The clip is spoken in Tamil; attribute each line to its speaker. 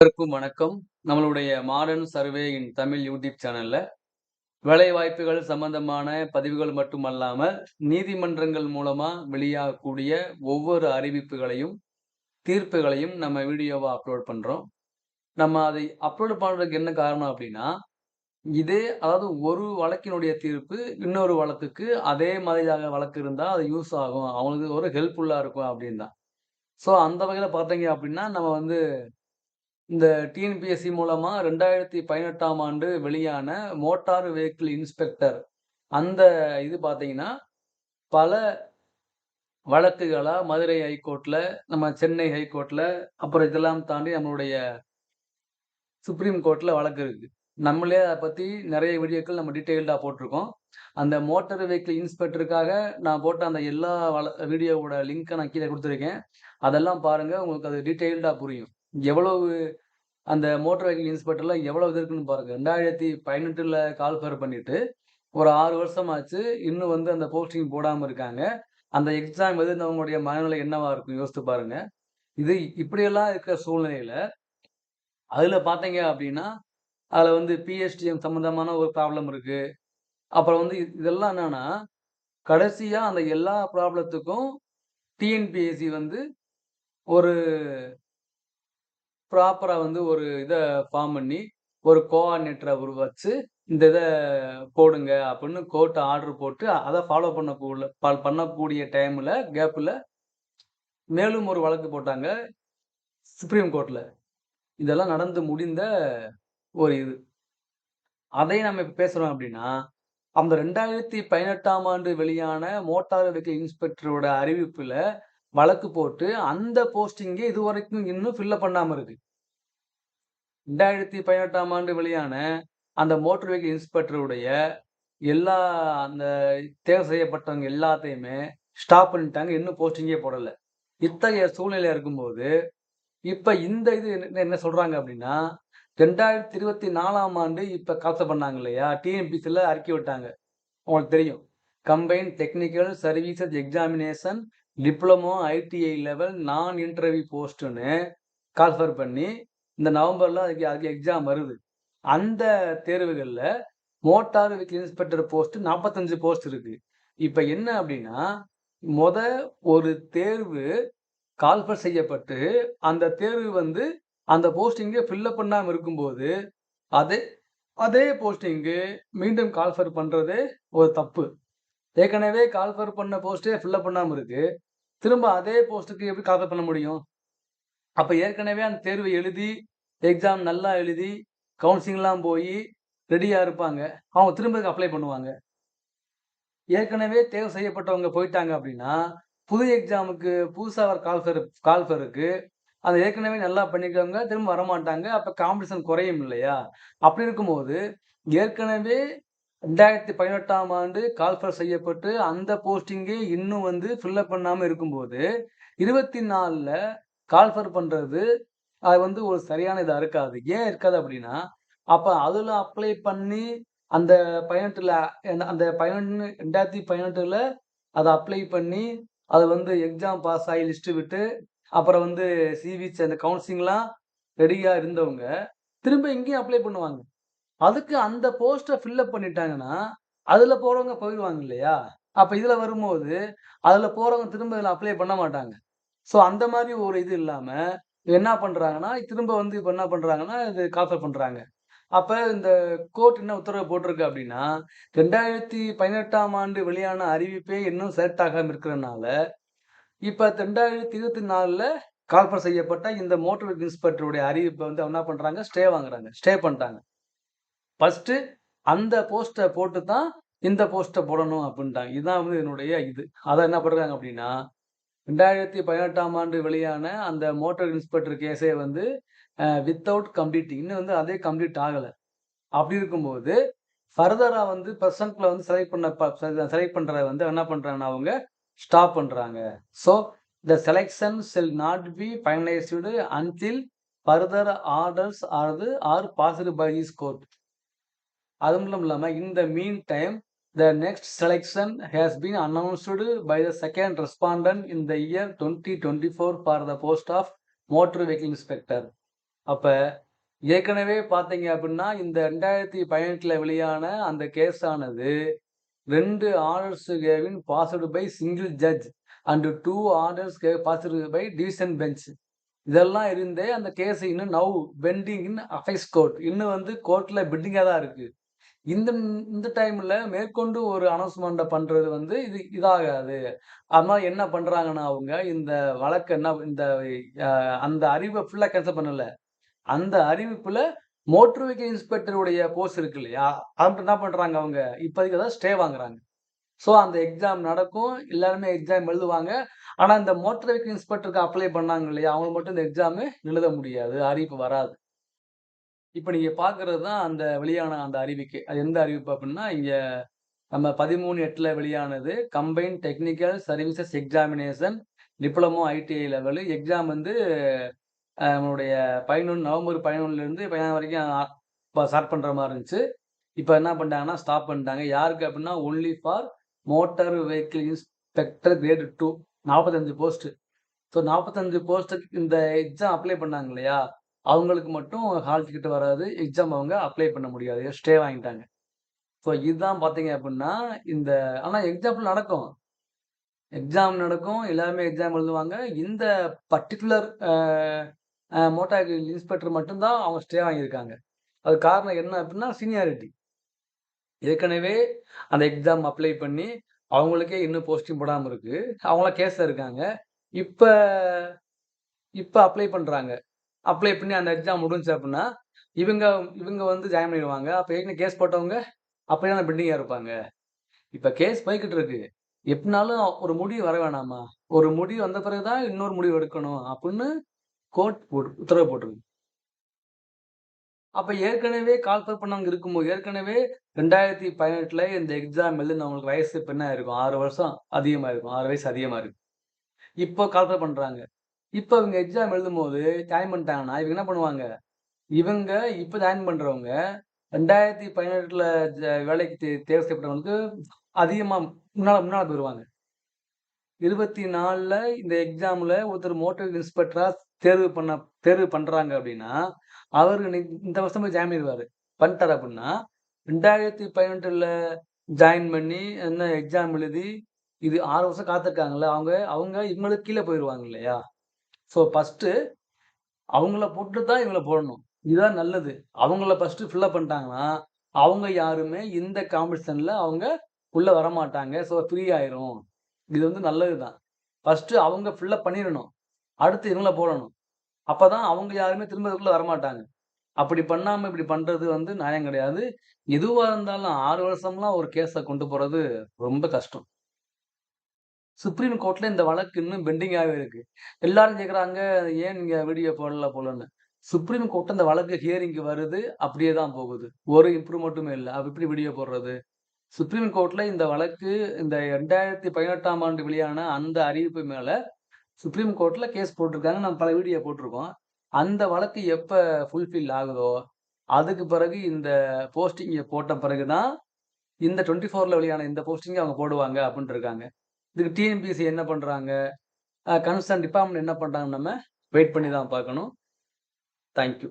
Speaker 1: அனைவருக்கும் வணக்கம். நம்மளுடைய modern survey in Tamil YouTube சேனல்ல வேலை வாய்ப்புகள் சம்பந்தமான பதிவுகள் மட்டுமல்லாமல் நீதிமன்றங்கள் மூலமா வெளியாகக்கூடிய ஒவ்வொரு அறிவிப்புகளையும் தீர்ப்புகளையும் நம்ம வீடியோவா அப்லோட் பண்றோம். நம்ம அதை அப்லோட் பண்றதுக்கு என்ன காரணம் அப்படின்னா இதே அதாவது ஒரு வழக்கினுடைய தீர்ப்பு இன்னொரு வழக்குக்கு அதே மாதிரியாக வழக்கு இருந்தால் அது யூஸ் ஆகும். அவங்களுக்கு ஒரு ஹெல்ப்ஃபுல்லாக இருக்கும் அப்படின்னு தான் ஸோ அந்த வகையில் பார்த்தீங்க அப்படின்னா நம்ம வந்து இந்த டிஎன்பிஎஸ்சி மூலமா ரெண்டாயிரத்தி பதினெட்டாம் ஆண்டு வெளியான மோட்டார் வெஹிக்கிள் இன்ஸ்பெக்டர். அந்த இது பார்த்தீங்கன்னா பல வழக்குகளாக மதுரை ஹைகோர்ட்டில் நம்ம சென்னை ஹைகோர்ட்டில் அப்புறம் இதெல்லாம் தாண்டி நம்மளுடைய சுப்ரீம் கோர்ட்டில் வழக்கு இருக்குது நம்மளே அதை பற்றி நிறைய வீடியோக்கள் நம்ம டீட்டெயில்டாக போட்டிருக்கோம். அந்த மோட்டார் வெஹிக்கிள் இன்ஸ்பெக்டருக்காக நான் போட்ட அந்த எல்லா வள வீடியோவோட லிங்க்கை நான் கீழே கொடுத்துருக்கேன். அதெல்லாம் பாருங்கள் உங்களுக்கு அது டீட்டெயில்டாக புரியும். எவ்வளவு அந்த மோட்டார் வெஹிக்கிள் இன்ஸ்பெக்டர்ல எவ்வளவு இது இருக்குன்னு பாருங்க. ரெண்டாயிரத்தி பதினெட்டுல கால்ஃபர் பண்ணிட்டு ஒரு ஆறு வருஷம் ஆச்சு இன்னும் வந்து அந்த போஸ்டிங் போடாம இருக்காங்க. அந்த எக்ஸாம் எழுதினவங்களுடைய மனநிலை என்னவா இருக்கும் யோசித்து பாருங்க. இது இப்படியெல்லாம் இருக்கிற சூழ்நிலையில அதுல பாத்தீங்க அப்படின்னா அதுல வந்து பிஎஸ்டிஎம் சம்பந்தமான ஒரு ப்ராப்ளம் இருக்கு. அப்புறம் வந்து இதெல்லாம் என்னன்னா கடைசியா அந்த எல்லா ப்ராப்ளத்துக்கும் டிஎன்பிஎஸ்சி வந்து ஒரு ப்ராப்பராக வந்து ஒரு இதை ஃபார்ம் பண்ணி ஒரு கோஆர்டினேட்டரை உருவாச்சு வச்சு இந்த இதை போடுங்க அப்படின்னு கோர்ட் ஆர்டர் போட்டு அதை ஃபாலோ பண்ணக்கூடிய பண்ணக்கூடிய டைமில் கேப்பில் மேலும் ஒரு வழக்கு போட்டாங்க சுப்ரீம் கோர்ட்டில் இதெல்லாம் நடந்து முடிந்த ஒரு இது. அதை நம்ம இப்போ பேசுகிறோம் அப்படின்னா அந்த ரெண்டாயிரத்தி பதினெட்டாம் ஆண்டு வெளியான மோட்டார் வெஹிக்கிள் இன்ஸ்பெக்டரோட அறிவிப்பில் வழக்கு போட்டு அந்த போஸ்டிங்கே இது வரைக்கும் இன்னும் ஃபில்லப் பண்ணாமல் இருக்கு. ரெண்டாயிரத்தி பதினெட்டாம் ஆண்டு வெளியான அந்த மோட்டர் வெஹிக்கிள் இன்ஸ்பெக்டருடைய எல்லா அந்த தேர்வு செய்யப்பட்டவங்க எல்லாத்தையுமே ஸ்டாப் பண்ணிட்டாங்க. இன்னும் போஸ்டிங்கே போடல. இத்தகைய சூழ்நிலை இருக்கும்போது இப்ப இந்த இது என்ன சொல்கிறாங்க சொல்றாங்க அப்படின்னா ரெண்டாயிரத்தி இருபத்தி நாலாம் ஆண்டு இப்ப காசு பண்ணாங்க இல்லையா? டிஎன்பிசியில் அறிக்கை விட்டாங்க. உங்களுக்கு தெரியும். Combine technical services examination diploma ITI level நான் இன்டர்வியூ போஸ்ட்டுன்னு கால்ஃபர் பண்ணி இந்த நவம்பரில் அதுக்கு அதுக்கு எக்ஸாம் வருது. அந்த தேர்வுகளில் மோட்டார் வெஹிக்கிள் இன்ஸ்பெக்டர் போஸ்ட்டு நாற்பத்தஞ்சு போஸ்ட் இருக்குது இப்போ என்ன அப்படின்னா முத ஒரு தேர்வு கால்ஃபர் செய்யப்பட்டு அந்த தேர்வு வந்து அந்த போஸ்டிங்கை ஃபில்லப் பண்ணாமல் இருக்கும்போது அதே அதே போஸ்டிங்கு மீண்டும் கால்ஃபர் பண்ணுறது ஒரு தப்பு. ஏற்கனவே கால்ஃபர் பண்ண போஸ்ட்டே ஃபில்லப் பண்ணாமல் இருக்குது திரும்ப அதே போஸ்ட்டுக்கு எப்படி காப்பி பண்ண முடியும்? அப்போ ஏற்கனவே அந்த தேர்வை எழுதி எக்ஸாம் நல்லா எழுதி கவுன்சிலிங்லாம் போய் ரெடியாக இருப்பாங்க. அவங்க திரும்ப அப்ளை பண்ணுவாங்க. ஏற்கனவே தேர்வு செய்யப்பட்டவங்க போயிட்டாங்க அப்படின்னா புது எக்ஸாமுக்கு புதுசாக வர கால்ஃபர் கால்ஃபருக்கு அதை ஏற்கனவே நல்லா பண்ணிக்கிறவங்க திரும்ப வரமாட்டாங்க. அப்போ காம்படிஷன் குறையும் இல்லையா? அப்படி இருக்கும்போது ஏற்கனவே ரெண்டாயிரத்தி பதினெட்டாம் ஆண்டு கால்ஃபர் செய்யப்பட்டு அந்த போஸ்டிங்கே இன்னும் வந்து ஃபில்லப் பண்ணாமல் இருக்கும்போது இருபத்தி நாலில் கால்ஃபர் பண்ணுறது அது வந்து ஒரு சரியான இதாக இருக்காது. ஏன் இருக்காது அப்படின்னா அப்போ அதில் அப்ளை பண்ணி அந்த பதினெட்டில் அந்த- அந்த பதினொன்று ரெண்டாயிரத்தி பதினெட்டுல அதை அப்ளை பண்ணி அது வந்து எக்ஸாம் பாஸ் ஆகி லிஸ்ட்டு விட்டு அப்புறம் வந்து சிவிச் அந்த கவுன்சிலிங்லாம் ரெடியாக இருந்தவங்க திரும்ப இங்கேயும் அப்ளை பண்ணுவாங்க. அதுக்கு அந்த போஸ்ட்டை ஃபில்லப் பண்ணிட்டாங்கன்னா அதில் போகிறவங்க போயிடுவாங்க இல்லையா? அப்போ இதில் வரும்போது அதில் போகிறவங்க திரும்ப இதில் அப்ளை பண்ண மாட்டாங்க. ஸோ அந்த மாதிரி ஒரு இது இல்லாமல் என்ன பண்ணுறாங்கன்னா திரும்ப வந்து இப்போ என்ன பண்ணுறாங்கன்னா இது கால்ஃபர் பண்ணுறாங்க அப்போ இந்த கோர்ட் என்ன உத்தரவு போட்டிருக்கு அப்படின்னா ரெண்டாயிரத்தி பதினெட்டாம் ஆண்டு வெளியான அறிவிப்பே இன்னும் செலக்ட் ஆகாமல் இருக்கிறதுனால இப்போ ரெண்டாயிரத்தி இருபத்தி நாலில் கால்பர் செய்யப்பட்ட இந்த மோட்டர் வெஹிக்கிள் இன்ஸ்பெக்டருடைய அறிவிப்பை வந்து என்ன பண்ணுறாங்க ஸ்டே வாங்குறாங்க. ஸ்டே பண்ணிட்டாங்க. ஃபஸ்ட்டு அந்த போஸ்ட்டை போட்டு தான் இந்த போஸ்ட்டை போடணும் அப்படின்ட்டாங்க. இதுதான் வந்து என்னுடைய இது. அதை என்ன பண்ணுறாங்க அப்படின்னா ரெண்டாயிரத்தி பதினெட்டாம் ஆண்டு வெளியான அந்த மோட்டார் இன்ஸ்பெக்டர் கேஸே வந்து வித்தவுட் கம்ப்ளீட்டிங் இன்னும் வந்து அதே கம்ப்ளீட் ஆகலை. அப்படி இருக்கும்போது ஃபர்தராக வந்து பர்சன்ட்ல வந்து செலக்ட் பண்ண செலக்ட் பண்ணுறத வந்து என்ன பண்ணுறாங்கன்னா அவங்க ஸ்டாப் பண்ணுறாங்க so the selection shall not be finalised until further orders are are passed by is court அது மட்டும் இல்லாமல் இந்த meantime the next selection has been announced by the second respondent in the year twenty twenty four for the post of motor vehicle inspector அப்போ ஏற்கனவே பார்த்தீங்க அப்படின்னா, இந்த 2018ல வெளியான அந்த கேஸ் ஆனது ரெண்டு orders given passed by single judge and two orders given passed by division bench. இதெல்லாம் இருந்தே அந்த கேஸ் இன்னும் now pending in apex court. இன்னும் வந்து கோர்ட்டில் பெண்டிங்காக தான் இருக்குது இந்த இந்த டைம்ல மேற்கொண்டு ஒரு அனௌன்ஸ்மெண்ட்டை பண்றது வந்து இது இதாகாது. அதனால என்ன பண்றாங்கன்னா அவங்க, இந்த வழக்கு என்ன இந்த அந்த அறிவை ஃபுல்லா கேன்சல் பண்ணல. அந்த அறிவிப்புல மோட்டர் வெஹிக்கிள் இன்ஸ்பெக்டருடைய போஸ்ட் இருக்கு இல்லையா? அத மட்டும் என்ன பண்றாங்க அவங்க, இப்போதைக்கு தான் ஸ்டே வாங்குறாங்க. ஸோ அந்த எக்ஸாம் நடக்கும். எல்லாருமே எக்ஸாம் எழுதுவாங்க. ஆனால் இந்த மோட்டர் வெஹிக்கிள் இன்ஸ்பெக்டருக்கு அப்ளை பண்ணாங்க இல்லையா? அவங்களுக்கு மட்டும் இந்த எக்ஸாமு எழுத முடியாது. அறிவிப்பு வராது. இப்போ நீங்கள் பார்க்குறது தான் அந்த வெளியான அந்த அறிவிக்கை. அது எந்த அறிவிப்பு அப்படின்னா, இங்கே நம்ம 13/8ல வெளியானது. Combine technical services examination diploma ITI level. Exam வந்து நம்மளுடைய 11 நவம்பர் 11லேருந்து 16 வரைக்கும் இப்போ ஸ்டார்ட் பண்ணுற மாதிரி இருந்துச்சு. இப்போ என்ன பண்ணிட்டாங்கன்னா, ஸ்டாப் பண்ணிட்டாங்க. யாருக்கு அப்படின்னா, only for motor vehicle inspector grade two நாற்பத்தஞ்சு போஸ்ட்டு ஸோ 45 போஸ்ட்டுக்கு இந்த எக்ஸாம் அப்ளை பண்ணாங்க இல்லையா? அவங்களுக்கு மட்டும் ஹால் டிக்கெட் வராது. எக்ஸாம் அவங்க அப்ளை பண்ண முடியாது. ஸ்டே வாங்கிட்டாங்க. ஸோ இதுதான் பார்த்தீங்க அப்படின்னா, இந்த ஆனால் எக்ஸாம்பிள் நடக்கும். எக்ஸாம் நடக்கும். எல்லாருமே எக்ஸாம் எழுதுவாங்க. இந்த பர்ட்டிகுலர் மோட்டார் இன்ஸ்பெக்டர் மட்டும் தான் அவங்க ஸ்டே வாங்கியிருக்காங்க. அதுக்கு காரணம் என்ன அப்படின்னா, சீனியாரிட்டி. ஏற்கனவே அந்த எக்ஸாம் அப்ளை பண்ணி, அவங்களுக்கே இன்னும் போஸ்டிங் போடாமல் இருக்கு. அவங்களாம் கேஸில் இருக்காங்க. இப்போ இப்போ அப்ளை பண்ணுறாங்க அப்ளை பண்ணி அந்த எக்ஸாம் முடிஞ்சுச்சு அப்படின்னா, இவங்க இவங்க வந்து ஜாயின் பண்ணிடுவாங்க. அப்போ ஏற்கனவே கேஸ் போட்டவங்க, அப்படியே அந்த பெண்டிங்கா இருப்பாங்க. இப்போ கேஸ் போய்கிட்டு இருக்கு. எப்படினாலும் ஒரு முடிவு வர வேணாமா? ஒரு முடிவு வந்த பிறகு தான் இன்னொரு முடிவு எடுக்கணும் அப்படின்னு கோர்ட் போட்டு உத்தரவு போட்டிருக்கு. அப்போ ஏற்கனவே கால்பர் பண்ணவங்க இருக்கும்போது, ஏற்கனவே 2018ல இந்த எக்ஸாம் எழுதினவங்களுக்கு வயசு இப்போ என்ன இருக்கும் ஆறு வருஷம் அதிகமாக இருக்கும். ஆறு வயசு அதிகமாக இருக்கும் இப்போ கால்பர் பண்ணுறாங்க இப்போ இவங்க எக்ஸாம் எழுதும்போது ஜாயின் பண்ணிட்டாங்கன்னா, இவங்க என்ன பண்ணுவாங்க? இவங்க இப்போ ஜாயின் பண்றவங்க 2018ல ஜ வேலைக்கு தே தேர்வு செய்யப்பட்டவங்களுக்கு அதிகமாக முன்னால் முன்னால் போயிடுவாங்க இருபத்தி நாலில் இந்த எக்ஸாமில் ஒருத்தர் மோட்டார் இன்ஸ்பெக்டராக தேர்வு பண்ண தேர்வு பண்ணுறாங்க அப்படின்னா, அவர் இந்த வருஷம் போய் ஜாயின் பண்ணிடுவார் பண்ணிட்டார் அப்படின்னா, 2018ல ஜாயின் பண்ணி என்ன எக்ஸாம் எழுதி, இது ஆறு வருஷம் காத்திருக்காங்கல்ல, அவங்க அவங்க இவங்களுக்கு கீழே போயிடுவாங்க இல்லையா? ஸோ ஃபர்ஸ்ட்டு அவங்கள போட்டு தான் இவங்கள போடணும். இதுதான் நல்லது. அவங்கள ஃபஸ்ட்டு ஃபில்லப் பண்ணிட்டாங்கன்னா, அவங்க யாருமே இந்த காம்படிஷனில் அவங்க உள்ளே வரமாட்டாங்க. ஸோ ஃப்ரீ ஆயிரும். இது வந்து நல்லது தான். ஃபர்ஸ்ட்டு அவங்க ஃபில்லப் பண்ணிடணும் அடுத்து இவங்கள போடணும். அப்போ தான் அவங்க யாருமே திரும்ப உள்ளே வரமாட்டாங்க. அப்படி பண்ணாமல் இப்படி பண்ணுறது வந்து நியாயம் கிடையாது. எதுவாக இருந்தாலும் ஆறு வருஷம்லாம் ஒரு கேஸை கொண்டு போகிறது ரொம்ப கஷ்டம். சுப்ரீம் கோர்ட்ல இந்த வழக்கு இன்னும் பெண்டிங்காகவே இருக்கு. எல்லாரும் கேட்குறாங்க, ஏன் நீங்க வீடியோ போடல போலன்னு. சுப்ரீம் கோர்ட் அந்த வழக்கு ஹியரிங்க்கு வருது. அப்படியே தான் போகுது. ஒரு இம்ப்ரூவ்மெண்ட்டுமே இல்லை அப்ப எப்படி வீடியோ போடுறது? சுப்ரீம் கோர்ட்ல இந்த வழக்கு இந்த 2018ஆம் ஆண்டு வெளியான அந்த அறிவிப்பு மேல சுப்ரீம் கோர்ட்ல கேஸ் போட்டிருக்காங்க. நம்ம பல வீடியோ போட்டிருக்கோம். அந்த வழக்கு எப்ப ஃபுல்ஃபில் ஆகுதோ, அதுக்கு பிறகு இந்த போஸ்டிங்கை போட்ட பிறகு தான், இந்த 24ல வெளியான இந்த போஸ்டிங்கை அவங்க போடுவாங்க அப்படின்ட்டு இருக்காங்க. இதுக்கு டிஎன்பிஎஸ்சி என்ன பண்றாங்க? கன்சர்ன் டிபார்ட்மெண்ட் என்ன பண்ணுறாங்க நம்ம வெயிட் பண்ணி தான் பார்க்கணும். Thank you.